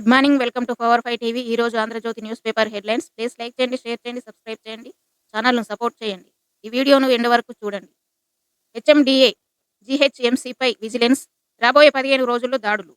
Good morning welcome to power five TV. ఈ రోజు Andhrajyothy news paper headlines. Please like చేయండి share చేయండి subscribe చేయండి. ఛానల్ను సపోర్ట్ చేయండి. ఈ వీడియోను ఎండ్ వరకు చూడండి. హెచ్ఎండిఏ జీహెచ్ఎంసీపై విజిలెన్స్. రాబోయే పదిహేను రోజుల్లో దాడులు.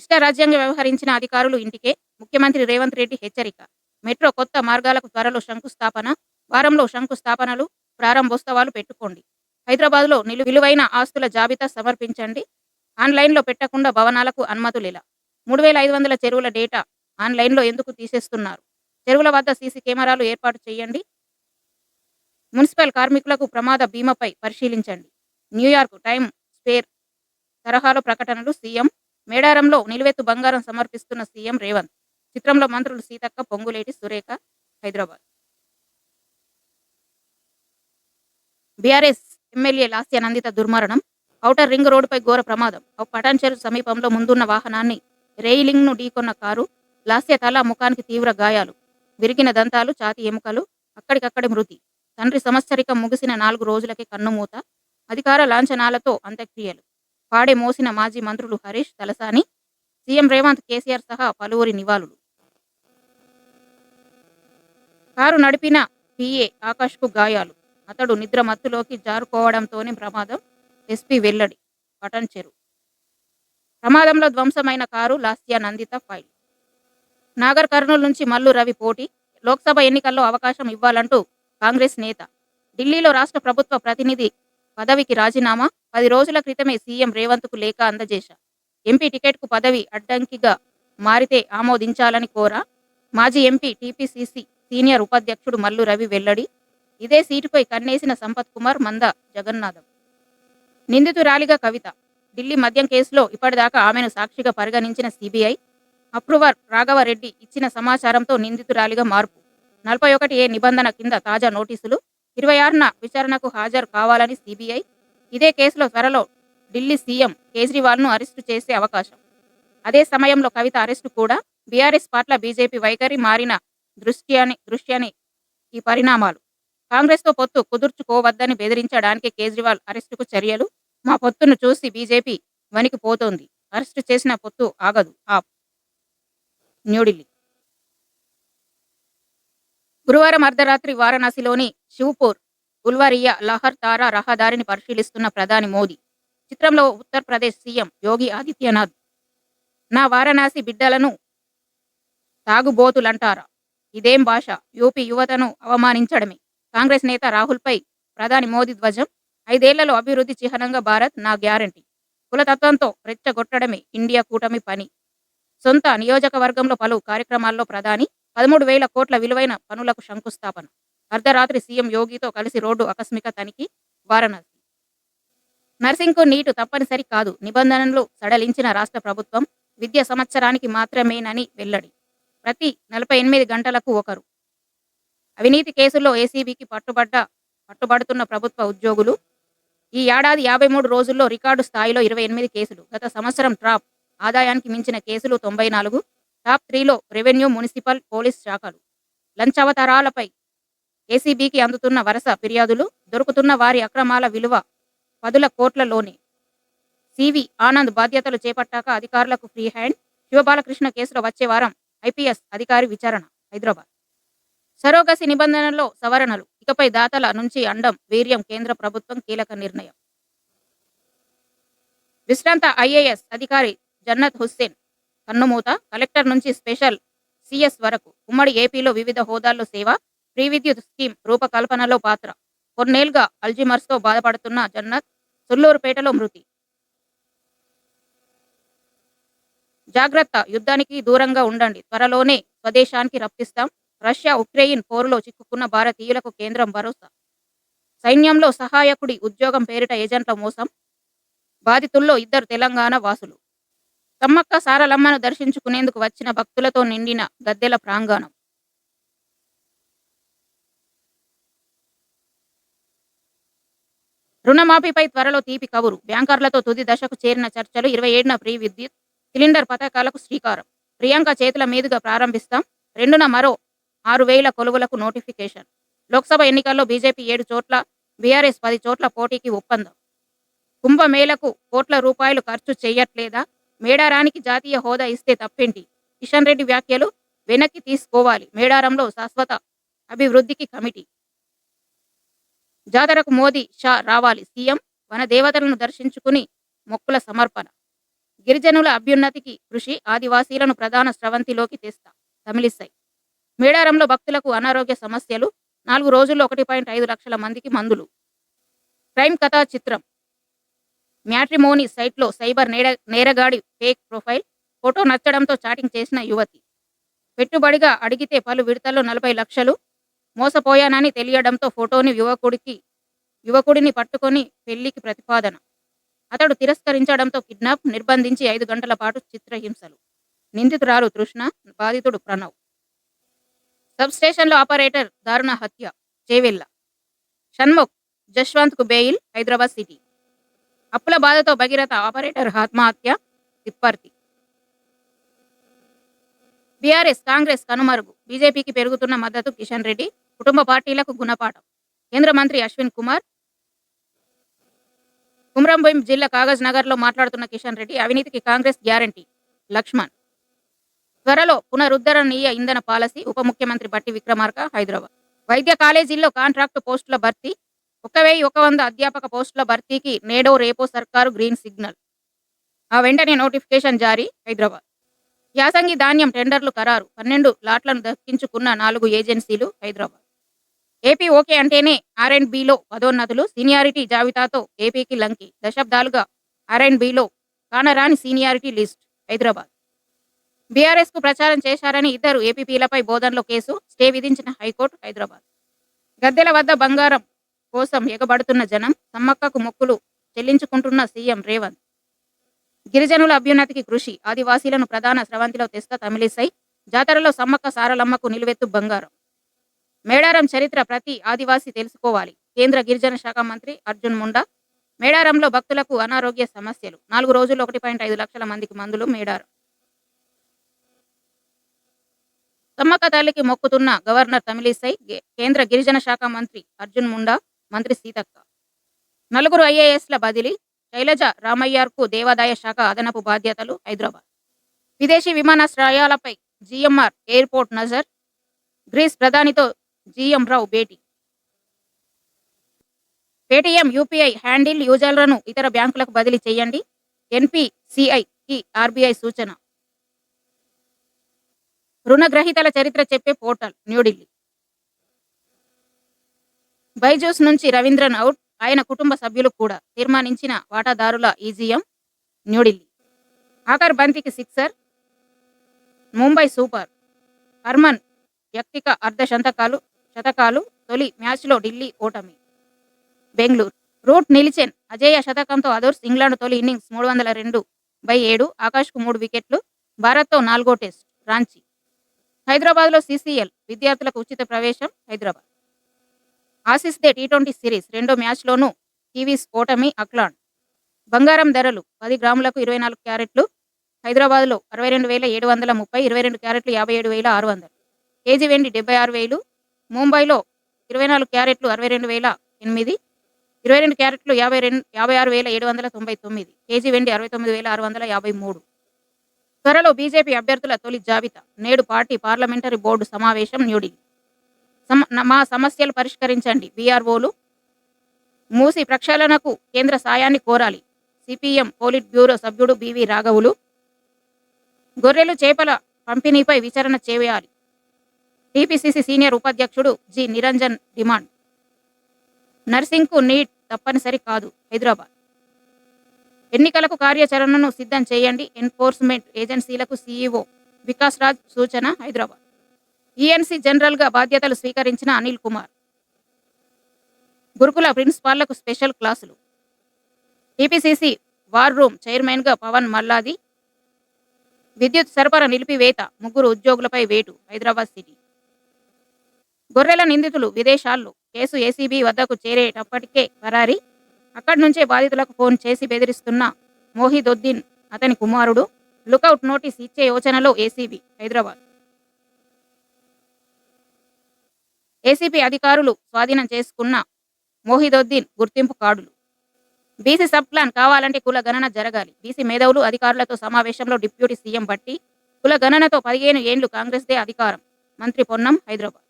ఇష్టారాజ్యంగా వ్యవహరించిన అధికారులు ఇంటికే. ముఖ్యమంత్రి రేవంత్ రెడ్డి హెచ్చరిక. మెట్రో కొత్త మార్గాలకు త్వరలో శంకుస్థాపన. వారంలో శంకుస్థాపనలు ప్రారంభోత్సవాలు పెట్టుకోండి. హైదరాబాద్లో నిలు విలువైన ఆస్తుల జాబితా సమర్పించండి. ఆన్లైన్లో పెట్టకుండా భవనాలకు అనుమతులిలా. మూడు వేల ఐదు వందల చెరువుల డేటా ఆన్లైన్లో ఎందుకు తీసేస్తున్నారు? చెరువుల వద్ద సీసీ కెమెరాలు ఏర్పాటు చేయండి. మున్సిపల్ కార్మికులకు ప్రమాద బీమాపై పరిశీలించండి. న్యూయార్క్ టైమ్ స్పేర్ తరహాలో ప్రకటనలు సీఎం మేడారంలో నిలువెత్తు బంగారం సమర్పిస్తున్న సీఎం రేవంత్. చిత్రంలో మంత్రులు సీతక్క పొంగులేటి సురేఖ హైదరాబాద్. బీఆర్ఎస్ ఎమ్మెల్యే లాస్య నందిత దుర్మరణం ఔటర్ రింగ్ రోడ్డుపై ఘోర ప్రమాదం. ఒక పటాన్ సమీపంలో ముందున్న వాహనాన్ని రెయిలింగ్ను ఢీకొన్న కారు లాస్య తల ముఖానికి తీవ్ర గాయాలు. విరిగిన దంతాలు చాతి ఎముకలు అక్కడికక్కడి మృతి. తండ్రి సంవత్సరికం ముగిసిన నాలుగు రోజులకే కన్నుమూత అధికార లాంఛనాలతో అంత్యక్రియలు. పాడే మోసిన మాజీ మంత్రులు హరీష్ తలసాని సీఎం రేవంత్ కేసీఆర్ సహా పలువురి నివాళులు. కారు నడిపిన పిఏ ఆకాష్కు గాయాలు. అతడు నిద్ర మత్తులోకి జారుకోవడంతోనే ప్రమాదం. ఎస్పీ వెల్లడి పటన్ చెరువు ప్రమాదంలో ధ్వంసమైన కారు లాస్యా నందిత ఫైల్. నాగర్ కర్నూలు నుంచి మల్లు రవి పోటీ. లోక్సభ ఎన్నికల్లో అవకాశం ఇవ్వాలంటూ కాంగ్రెస్ నేత. ఢిల్లీలో రాష్ట్ర ప్రభుత్వ ప్రతినిధి పదవికి రాజీనామా. పది రోజుల క్రితమే సీఎం రేవంత్కు లేఖ అందజేశా. ఎంపీ టికెట్కు పదవి అడ్డంకిగా మారితే ఆమోదించాలని కోరా. మాజీ ఎంపీ టీపీసీసీ సీనియర్ ఉపాధ్యక్షుడు మల్లు రవి వెల్లడి. ఇదే సీటుపై కన్నేసిన సంపత్ కుమార్ మంద జగన్నాథం. నిందితురాలిగా కవిత. ఢిల్లీ మద్యం కేసులో ఇప్పటిదాకా ఆమెను సాక్షిగా పరిగణించిన సిబిఐ అప్రూవర్ రాఘవరెడ్డి ఇచ్చిన సమాచారంతో నిందితురాలిగా మార్పు. నలభై ఒకటి ఏ నిబంధన కింద తాజా నోటీసులు ఇరవై ఆరున విచారణకు హాజరు కావాలని సిబిఐ ఇదే కేసులో త్వరలో ఢిల్లీ సీఎం కేజ్రీవాల్ను అరెస్టు చేసే అవకాశం. అదే సమయంలో కవిత అరెస్టు కూడా బీఆర్ఎస్ పట్ల బీజేపీ వైఖరి మారిన దృష్ట్యాని దృష్ట్యాని ఈ పరిణామాలు. కాంగ్రెస్తో పొత్తు కుదుర్చుకోవద్దని బెదిరించడానికి కేజ్రీవాల్ అరెస్టుకు చర్యలు మా పొత్తును చూసి బీజేపీ వణికిపోతోంది అరెస్టు చేసిన పొత్తు ఆగదు. ఆప్ న్యూఢిల్లీ. గురువారం అర్ధరాత్రి వారణాసిలోని శివపూర్ ఉల్వరియా లహర్ తారా రహదారిని పరిశీలిస్తున్న ప్రధాని మోదీ చిత్రంలో ఉత్తరప్రదేశ్ సీఎం యోగి ఆదిత్యనాథ్ నా వారణాసి బిడ్డలను తాగుబోతులంటారా? ఇదేం భాష? యూపీ యువతను అవమానించడమే. కాంగ్రెస్ నేత రాహుల్పై ప్రధాని మోదీ ధ్వజం ఐదేళ్ళలో అభివృద్ధి చిహ్నంగా భారత్ నా గ్యారంటీ. కులతత్వంతో రెచ్చగొట్టడమే ఇండియా కూటమి పని. సొంత నియోజకవర్గంలో పలు కార్యక్రమాల్లో ప్రధాని పదమూడు వేల కోట్ల విలువైన పనులకు శంకుస్థాపన. అర్ధరాత్రి సీఎం యోగితో కలిసి రోడ్డు ఆకస్మిక తనిఖీ వారణాసి. నర్సింగ్కు నీటు తప్పనిసరి కాదు. నిబంధనలు సడలించిన రాష్ట్ర ప్రభుత్వం విద్య సంవత్సరానికి మాత్రమేనని వెల్లడి. ప్రతి నలభై ఎనిమిది గంటలకు ఒకరు. అవినీతి కేసుల్లో ఏసీబీకి పట్టుబడ్డ పట్టుబడుతున్న ప్రభుత్వ ఉద్యోగులు ఈ ఏడాది యాభై మూడు రోజుల్లో రికార్డు స్థాయిలో ఇరవై ఎనిమిది కేసులు. గత సంవత్సరం ట్రాప్ ఆదాయానికి మించిన కేసులు తొంభై నాలుగు. టాప్ త్రీలో రెవెన్యూ మున్సిపల్ పోలీస్ శాఖలు. లంచవతరాలపై ఏసీబీకి అందుతున్న వరుస ఫిర్యాదులు దొరుకుతున్న వారి అక్రమాల విలువ పదుల కోట్లలోనే. సివి ఆనంద్ బాధ్యతలు చేపట్టాక అధికారులకు ఫ్రీ హ్యాండ్. శివబాలకృష్ణ కేసులో వచ్చే వారం ఐపీఎస్ అధికారి విచారణ హైదరాబాద్. సరోగసి నిబంధనల్లో సవరణలు ఇకపై దాతల నుంచి అండం వీర్యం కేంద్ర ప్రభుత్వం కీలక నిర్ణయం. విశ్రాంత ఐఏఎస్ అధికారి జన్నత్ హుస్సేన్ కన్నుమూత కలెక్టర్ నుంచి స్పెషల్ సిఎస్ వరకు ఉమ్మడి ఏపీలో వివిధ హోదాల్లో సేవ ఫ్రీ విద్యుత్ స్కీమ్ రూపకల్పనలో పాత్ర. కొన్నేళ్ళుగా అల్జిమర్స్తో బాధపడుతున్న జన్నత్ సుల్లూరుపేటలో మృతి. జాగ్రత్త యుద్ధానికి దూరంగా ఉండండి త్వరలోనే స్వదేశానికి రప్పిస్తాం రష్యా ఉక్రెయిన్ పోరులో చిక్కుకున్న భారతీయులకు కేంద్రం భరోసా. సైన్యంలో సహాయకుడి ఉద్యోగం పేరిట ఏజెంట్ల మోసం. బాధితుల్లో ఇద్దరు తెలంగాణ వాసులు. తమ్మక్క సారలమ్మను దర్శించుకునేందుకు వచ్చిన భక్తులతో నిండిన గద్దెల ప్రాంగణం. రుణమాఫీపై త్వరలో తీపి కబురు. బ్యాంకర్లతో తుది దశకు చేరిన చర్చలు ఇరవై ఏడున ప్రీ విద్యుత్ సిలిండర్ పథకాలకు శ్రీకారం. ప్రియాంక చేతుల మీదుగా ప్రారంభిస్తాం. రెండున మరో ఆరు వేల కొలువులకు నోటిఫికేషన్. లోక్సభ ఎన్నికల్లో బీజేపీ ఏడు చోట్ల బీఆర్ఎస్ పది చోట్ల పోటీకి ఒప్పందం. కుంభమేళకు కోట్ల రూపాయలు ఖర్చు చేయట్లేదా? మేడారానికి జాతీయ హోదా ఇస్తే తప్పేంటి? కిషన్ రెడ్డి వ్యాఖ్యలు వెనక్కి తీసుకోవాలి. మేడారంలో శాశ్వత అభివృద్ధికి కమిటీ. జాతరకు మోదీ షా రావాలి. సీఎం వన దేవతలను దర్శించుకుని మొక్కుల సమర్పణ. గిరిజనుల అభ్యున్నతికి కృషి ఆదివాసీలను ప్రధాన స్రవంతిలోకి తెస్తా. తమిళిసై మేడారంలో భక్తులకు అనారోగ్య సమస్యలు. నాలుగు రోజుల్లో ఒకటి పాయింట్ ఐదు లక్షల మందికి మందులు. క్రైమ్ కథా చిత్రం. మ్యాట్రిమోనీ సైట్లో సైబర్ నేర నేరగాడి ఫేక్ ప్రొఫైల్ ఫోటో నచ్చడంతో చాటింగ్ చేసిన యువతి. పెట్టుబడిగా అడిగితే పలు విడతల్లో నలభై లక్షలు. మోసపోయానని తెలియడంతో ఫోటోని యువకుడికి యువకుడిని పట్టుకొని పెళ్ళికి ప్రతిపాదన. అతడు తిరస్కరించడంతో కిడ్నాప్ నిర్బంధించి ఐదు గంటల పాటు చిత్రహింసలు. నిందితురాలు తృష్ణ బాధితుడు ప్రణవ్. సబ్స్టేషన్లో ఆపరేటర్ దారుణ హత్య. చేవెళ్ళ. షణ్ముఖ్ జశ్వంత్కు బెయిల్ హైదరాబాద్ సిటీ. అప్పుల బాధతో భగీరథ ఆపరేటర్ ఆత్మహత్య తిప్పర్తి. బీఆర్ఎస్ కాంగ్రెస్ కనుమరుగు. బీజేపీకి పెరుగుతున్న మద్దతు కిషన్ రెడ్డి కుటుంబ పార్టీలకు గుణపాఠం. కేంద్ర మంత్రి అశ్విన్ కుమార్ కుమ్రంభీం జిల్లా కాగజ్ నగర్లో మాట్లాడుతున్న కిషన్ రెడ్డి అవినీతికి కాంగ్రెస్ గ్యారంటీ. లక్ష్మణ్. త్వరలో పునరుద్ధరణీయ ఇంధన పాలసీ ఉప ముఖ్యమంత్రి బట్టి విక్రమార్క హైదరాబాద్. వైద్య కాలేజీల్లో కాంట్రాక్టు పోస్టుల భర్తీ ఒక వెయ్యి ఒక వంద అధ్యాపక పోస్టుల భర్తీకి నేడో రేపో సర్కారు గ్రీన్ సిగ్నల్. ఆ వెంటనే నోటిఫికేషన్ జారీ హైదరాబాద్. యాసంగి ధాన్యం టెండర్లు ఖరారు పన్నెండు లాట్లను దక్కించుకున్న నాలుగు ఏజెన్సీలు హైదరాబాద్. ఏపీ ఓకే అంటేనే ఆర్ అండ్ బిలో పదోన్నతులు సీనియారిటీ జాబితాతో ఏపీకి లంకి దశాబ్దాలుగా ఆర్ అండ్ బిలో కానరాని సీనియారిటీ లిస్ట్ హైదరాబాద్. బీఆర్ఎస్కు ప్రచారం చేశారని ఇద్దరు ఏపీపీలపై బోధనలో కేసు స్టే విధించిన హైకోర్టు హైదరాబాద్. గద్దెల వద్ద బంగారం కోసం ఎగబడుతున్న జనం సమ్మక్కకు మొక్కులు చెల్లించుకుంటున్న సీఎం రేవంత్. గిరిజనుల అభ్యున్నతికి కృషి ఆదివాసీలను ప్రధాన స్రవంతిలో తెస్తా తమిళిసై జాతరలో సమ్మక్క సారలమ్మకు నిలువెత్తు బంగారం. మేడారం చరిత్ర ప్రతి ఆదివాసీ తెలుసుకోవాలి. కేంద్ర గిరిజన శాఖ మంత్రి అర్జున్ ముండా మేడారంలో భక్తులకు అనారోగ్య సమస్యలు. నాలుగు రోజుల్లో ఒకటి పాయింట్ ఐదు లక్షల మందికి మందులు మేడారం. సమ్మక్క తల్లికి మొక్కుతున్న గవర్నర్ తమిళిసై కేంద్ర గిరిజన శాఖ మంత్రి అర్జున్ ముండా మంత్రి సీతక్క. నలుగురు ఐఏఎస్ల బదిలీ శైలజ రామయ్యార్కు దేవాదాయ శాఖ అదనపు బాధ్యతలు హైదరాబాద్. విదేశీ విమానాశ్రయాలపై జిఎంఆర్ ఎయిర్పోర్ట్ నజర్ గ్రీస్ ప్రధానితో జిఎం రావు భేటీ. పేటీఎం యూపీఐ హ్యాండిల్ యూజర్లను ఇతర బ్యాంకులకు బదిలీ చేయండి ఎన్పిసిఐకి ఆర్బీఐ సూచన. రుణగ్రహీతల చరిత్ర చెప్పే పోర్టల్ న్యూఢిల్లీ బైజూస్ నుంచి రవీంద్రన్ అవుట్ ఆయన కుటుంబ సభ్యులు కూడా తీర్మానించిన వాటాదారుల ఈజీఎం న్యూఢిల్లీ ఆఖర్ బంతికి సిక్సర్ ముంబై సూపర్. హర్మన్ వ్యక్తిక అర్ధ శతకాలు శతకాలు తొలి మ్యాచ్లో ఢిల్లీ ఓటమి. బెంగళూరు. రూట్ నిలిచెన్ అజేయ శతకంతో అదర్స్ ఇంగ్లాండ్ తొలి ఇన్నింగ్స్ మూడు వందల రెండు బై ఏడు ఆకాష్కు మూడు వికెట్లు భారత్తో నాలుగో టెస్ట్ రాంచీ. హైదరాబాద్లో సీసీఎల్ విద్యార్థులకు ఉచిత ప్రవేశం హైదరాబాద్. ఆసిస్ దే టీ ట్వంటీ సిరీస్ రెండో మ్యాచ్లోనూ కివీస్ ఓటమి అక్లాండ్ బంగారం ధరలు పది గ్రాములకు ఇరవై నాలుగు క్యారెట్లు హైదరాబాద్లో అరవై రెండు వేల ఏడు వందల ముప్పై ఇరవై రెండు క్యారెట్లు యాభై ఏడు వేల ఆరు వందలు. కేజీ వెండి డెబ్బై ఆరు వేలు ముంబైలో ఇరవై నాలుగు క్యారెట్లు అరవై రెండు వేల ఎనిమిది ఇరవై రెండు క్యారెట్లు యాభై రెండు యాభై ఆరు వేల ఏడు వందల తొంభై తొమ్మిది. కేజీ వెండి అరవై తొమ్మిది వేల ఆరు వందల యాభై మూడు. త్వరలో బీజేపీ అభ్యర్థుల తొలి జాబితా. నేడు పార్టీ పార్లమెంటరీ బోర్డు సమావేశం న్యూఢిల్లీ. సమ- మా సమస్యలు పరిష్కరించండి. బీఆర్ఓలు మూసి ప్రక్షాళనకు కేంద్ర సాయాన్ని కోరాలి. సిపిఎం పోలిట్ బ్యూరో సభ్యుడు బివి రాఘవులు గొర్రెలు చేపల పంపిణీపై విచారణ చేయాలి. టీపీసీసీ సీనియర్ ఉపాధ్యక్షుడు జి. నిరంజన్ డిమాండ్. నర్సింగ్కు నీట్ తప్పనిసరి కాదు హైదరాబాద్. ఎన్నికలకు కార్యాచరణను సిద్ధం చేయండి. ఎన్ఫోర్స్మెంట్ ఏజెన్సీలకు సీఈఓ వికాస్ రాజ్ సూచన హైదరాబాద్. ఈఎన్సీ జనరల్గా బాధ్యతలు స్వీకరించిన అనిల్ కుమార్. గురుకుల ప్రిన్సిపాళ్ళకు స్పెషల్ క్లాసులు. టీపీసీసీ వార్ రూమ్ చైర్మన్గా పవన్ మల్లాది. విద్యుత్ సరఫరా నిలిపివేత ముగ్గురు ఉద్యోగులపై వేటు హైదరాబాద్ సిటీ. గొర్రెల నిందితులు విదేశాల్లో కేసు ఏసీబీ వద్దకు చేరేటప్పటికే పరారీ. అక్కడి నుంచే బాధితులకు ఫోన్ చేసి బెదిరిస్తున్న మోహిదుద్దీన్ అతని కుమారుడు లుకౌట్ నోటీస్ ఇచ్చే యోచనలో ఏసీబీ హైదరాబాద్. ఏసీబీ అధికారులు స్వాధీనం చేసుకున్న మోహిదుద్దీన్ గుర్తింపు కార్డులు. బీసీ సబ్ ప్లాన్ కావాలంటే కుల గణన జరగాలి. బీసీ మేధావులు అధికారులతో సమావేశంలో డిప్యూటీ సీఎం బట్టి కుల గణనతో పదిహేను ఏండ్లు కాంగ్రెస్దే అధికారం. మంత్రి పొన్నం హైదరాబాద్.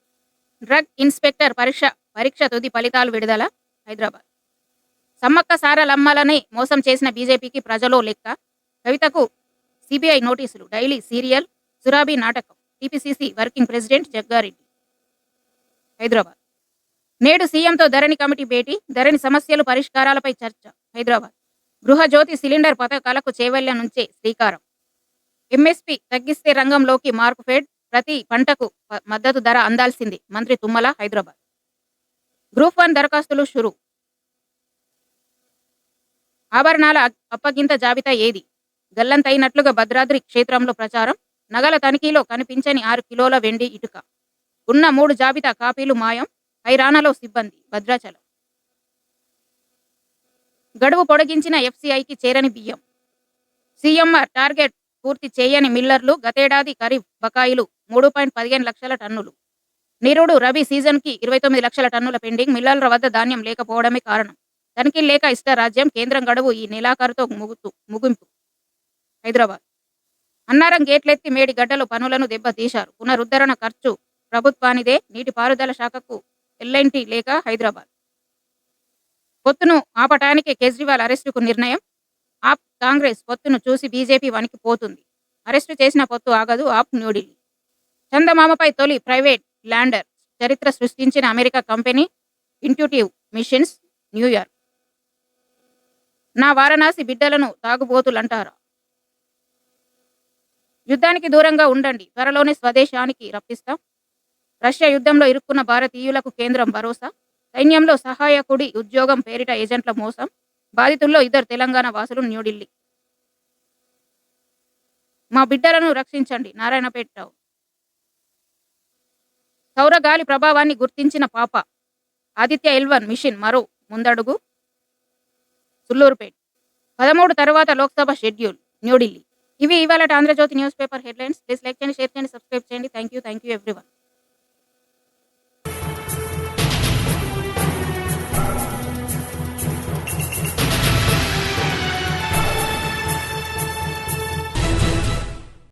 డ్రగ్ ఇన్స్పెక్టర్ పరీక్ష పరీక్ష తుది ఫలితాలు విడుదల హైదరాబాద్. సమ్మక్క సారలమ్మలని మోసం చేసిన బీజేపీకి ప్రజలో లెక్క. కవితకు సిబిఐ నోటీసులు డైలీ సీరియల్ సురాబీ నాటకం TPCC working president Jaggareddy. Hyderabad. నేడు సీఎంతో ధరణి కమిటీ భేటీ ధరణి సమస్యలు పరిష్కారాలపై చర్చ హైదరాబాద్. గృహజ్యోతి సిలిండర్ పథకాలకు చేవల్య నుంచే శ్రీకారం. ఎంఎస్పీ తగ్గిస్తే రంగంలోకి మార్క్ ఫెడ్ ప్రతి పంటకు మద్దతు ధర అందాల్సింది మంత్రి తుమ్మల హైదరాబాద్. గ్రూప్ వన్ దరఖాస్తులు షురు ఆభరణాల అప్పగింత జాబితా ఏది? గల్లంతైనట్లుగా భద్రాద్రి క్షేత్రంలో ప్రచారం నగల తనిఖీలో కనిపించని ఆరు కిలోల వెండి ఇటుక. ఉన్న మూడు జాబితా కాపీలు మాయం హైరాణలో సిబ్బంది భద్రాచలం. గడువు పొడిగించిన ఎఫ్సిఐకి చేరని బియ్యం. సీఎంఆర్ టార్గెట్ పూర్తి చేయని మిల్లర్లు గతేడాది ఖరీఫ్ బకాయిలు మూడు పాయింట్ పదిహేను లక్షల టన్నులు. నిరుడు రబీ సీజన్కి ఇరవై తొమ్మిది లక్షల టన్నుల పెండింగ్ మిల్లర్ల వద్ద ధాన్యం లేకపోవడమే కారణం. తనిఖీలు లేక ఇష్ట రాజ్యం కేంద్రం గడువు ఈ నెలాఖరుతో ముగుతు ముగింపు. హైదరాబాద్. అన్నారం గేట్లెత్తి మేడి గడ్డలు పనులను దెబ్బతీశారు. పునరుద్ధరణ ఖర్చు ప్రభుత్వానిదే నీటిపారుదల శాఖకు ఎల్ఎన్టీ లేక హైదరాబాద్. పొత్తును ఆపటానికి కేజ్రీవాల్ అరెస్టుకు నిర్ణయం? ఆప్ కాంగ్రెస్ పొత్తును చూసి బీజేపీ వణికిపోతుంది అరెస్టు చేసిన పొత్తు ఆగదు ఆప్ న్యూఢిల్లీ. చందమామపై తొలి ప్రైవేట్ ల్యాండర్ చరిత్ర సృష్టించిన America company Intuitive Machines New York. నా వారణాసి బిడ్డలను తాగుబోతులంటారా? యుద్ధానికి దూరంగా ఉండండి త్వరలోనే స్వదేశానికి రప్పిస్తాం. రష్యా యుద్ధంలో ఇరుక్కున్న భారతీయులకు కేంద్రం భరోసా. సైన్యంలో సహాయకుడి ఉద్యోగం పేరిట ఏజెంట్ల మోసం. బాధితుల్లో ఇద్దరు తెలంగాణ వాసులు న్యూఢిల్లీ. మా బిడ్డలను రక్షించండి నారాయణపేట టౌన్. సౌర గాలి ప్రభావాన్ని గుర్తించిన పాప ఆదిత్య ఎల్వన్ మిషన్ మరో ముందడుగు. సుల్లూరుపేట్. పదమూడు తర్వాత లోక్సభ షెడ్యూల్ న్యూఢిల్లీ. ఇవి ఇవాళ Andhrajyothy news paper headlines. Please like చేయండి షేర్ చేయండి సబ్స్క్రైబ్ చేయండి. Thank you thank you everyone.